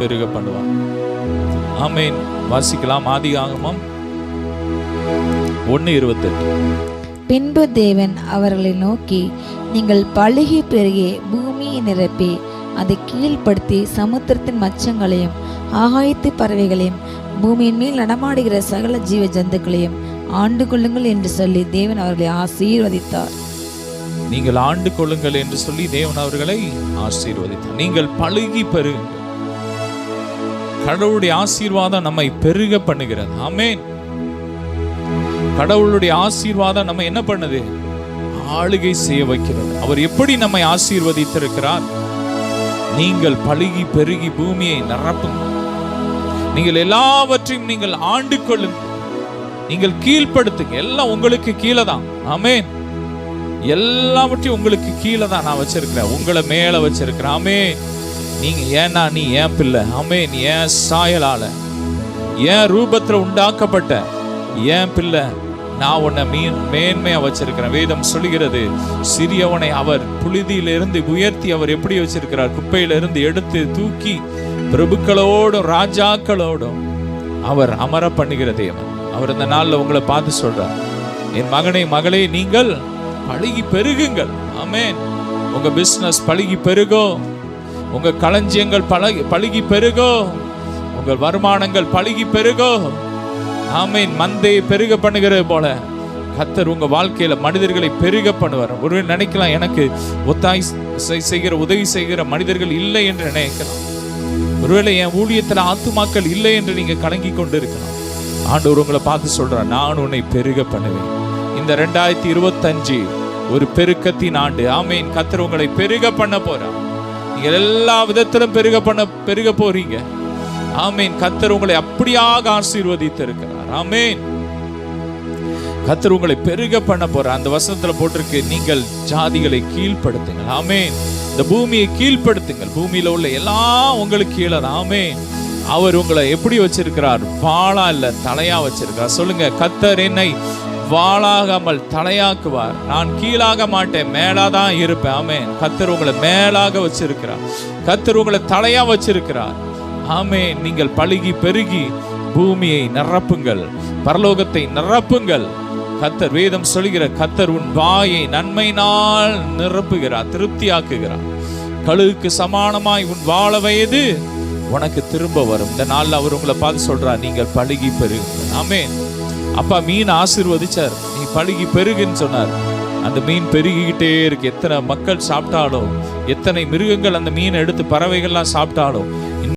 பெருக பண்ணுவார் ஆமேன். வாசிக்கலாம். ஆதி ஆகமம் ஒன்று இருபத்தெட்டு. பின்பு தேவன் அவர்களை நோக்கி நீங்கள் பழுகி பெருகி பூமியை நிரப்பி அதை கீழ்ப்படுத்தி சமுத்திரத்தின் மச்சங்களையும் ஆகாயத்து பறவைகளையும் பூமியின் மேல் நடமாடுகிற சகல ஜீவ ஜந்துக்களையும் ஆண்டு கொள்ளுங்கள் என்று சொல்லி தேவன் அவர்களை ஆசீர்வதித்தார். நீங்கள் ஆண்டு கொள்ளுங்கள் என்று சொல்லி தேவன் அவர்களை ஆசீர்வதித்தார். நீங்கள் பழுகி பெருகுங்கள் கடவுளுடைய ஆசீர்வாதம் நம்மை பெருக பண்ணுகிறது. ஆமேன். கடவுளுடைய ஆசீர்வாதம் நம்ம என்ன பண்ணுது? ஆளுகை செய்ய வைக்கிறது. அவர் எப்படி நம்மை ஆசீர்வதித்திருக்கிறார்? நீங்கள் பழுகி பெருகி பூமியை நிரப்பும். நீங்கள் எல்லாவற்றையும் நீங்கள் ஆண்டு கொள்ளும் நீங்கள் கீழ்ப்படுத்துங்க. எல்லாம் உங்களுக்கு கீழே தான். ஆமேன். எல்லாவற்றையும் உங்களுக்கு கீழே தான் நான் வச்சிருக்கிறேன். உங்களை மேல வச்சிருக்கிறேன். ஆமேன். நீங்கள் ஏன்னா நீ ஏன் பிள்ளை. அமேன் நீ ஏன் சாயலால ஏன் ரூபத்தில் உண்டாக்கப்பட்ட ஏன் பிள்ளை. நான் உன்னை மீன் மேன்மையாக வச்சிருக்கிறேன். வேதம் சொல்லுகிறது சிறியவனை அவர் புழுதியிலிருந்து உயர்த்தி அவர் எப்படி வச்சிருக்கிறார்? குப்பையிலிருந்து எடுத்து தூக்கி பிரபுக்களோடும் ராஜாக்களோடும் அவர் அமர பண்ணுகிற தேவன். அவர் இந்த நாளில் உங்களை பார்த்து சொல்றார் என் மகனை மகளே நீங்கள் பழகி பெருகுங்கள். அமேன் உங்க பிசினஸ் பழகி பெருகோ உங்கள் களஞ்சியங்கள் பழகி பழுகி பெருகோ? உங்கள் வருமானங்கள் பழுகி பெருகோ? ஆமீன். மந்தையை பெருக பண்ணுகிறது போல. கத்தர் உங்கள் வாழ்க்கையில் மனிதர்களை பெருக பண்ணுவார். ஒரு நினைக்கலாம் எனக்கு ஒத்தாய் செய்கிற உதவி செய்கிற மனிதர்கள் இல்லை என்று நினைக்கலாம். ஒருவேளை என் ஊழியத்தில் ஆத்துமாக்கள் இல்லை என்று நீங்கள் கலங்கி கொண்டு இருக்கலாம் ஆண்டவர் உங்களை பார்த்து சொல்கிறேன் நான் உன்னை பெருக பண்ணுவேன். இந்த ரெண்டாயிரத்தி இருபத்தஞ்சு ஒரு பெருக்கத்தின் ஆண்டு. ஆமையின் கத்தர் உங்களை பெருக பண்ண போகிறான் நீங்கள் எல்லா விதத்திலும் பெருக பண்ண பெருக போறீங்க. ஆமேன். கத்தர் உங்களை அப்படியாக ஆசீர்வதித்து இருக்கிறார் ஆமீன். கத்தர் உங்களை பெருக பண்ண போற அந்த வசனத்துல போட்டிருக்கு நீங்கள் ஜாதிகளை கீழ்ப்படுத்துங்கள். ஆமேன். இந்த பூமியை கீழ்ப்படுத்துங்கள். பூமியில உள்ள எல்லாம் உங்களுக்கு கீழே தான். ஆமேன். அவர் உங்களை எப்படி வச்சிருக்கிறார்? பாலா இல்ல தலையா வச்சிருக்கிறார். சொல்லுங்க கத்தர் என்னை வாளாகாமல் தலையாக்குவார். நான் கீழாக மாட்டேன் மேலாதான் இருப்பேன். ஆமேன். கத்தர் உங்களை மேலாக வச்சிருக்கிறார். கத்தர் உங்களை தலையா வச்சிருக்கிறார். ஆமே நீங்கள் பழுகி பெருகி பூமியை நிரப்புங்கள். பரலோகத்தை நிரப்புங்கள். கத்தர் வேதம் சொல்கிற கத்தர் உன் வாயை நன்மையினால் நிரப்புகிறார் திருப்தியாக்குகிறார். கழுகுக்கு சமானமாய் உன் வாழ வயது. உனக்கு திரும்ப வரும். இந்த நாளில் அவர் உங்களை பார்த்து சொல்கிறார் நீங்கள் பழுகி பெருகு ஆமே அப்பா மீன் ஆசிர்வதிச்சார். நீ பழுகி பெருகுன்னு சொன்னார். அந்த மீன் பெருகிக்கிட்டே இருக்கு. எத்தனை மக்கள் சாப்பிட்டாலும் எத்தனை மிருகங்கள் அந்த மீனை எடுத்து பறவைகள்லாம் சாப்பிட்டாலும்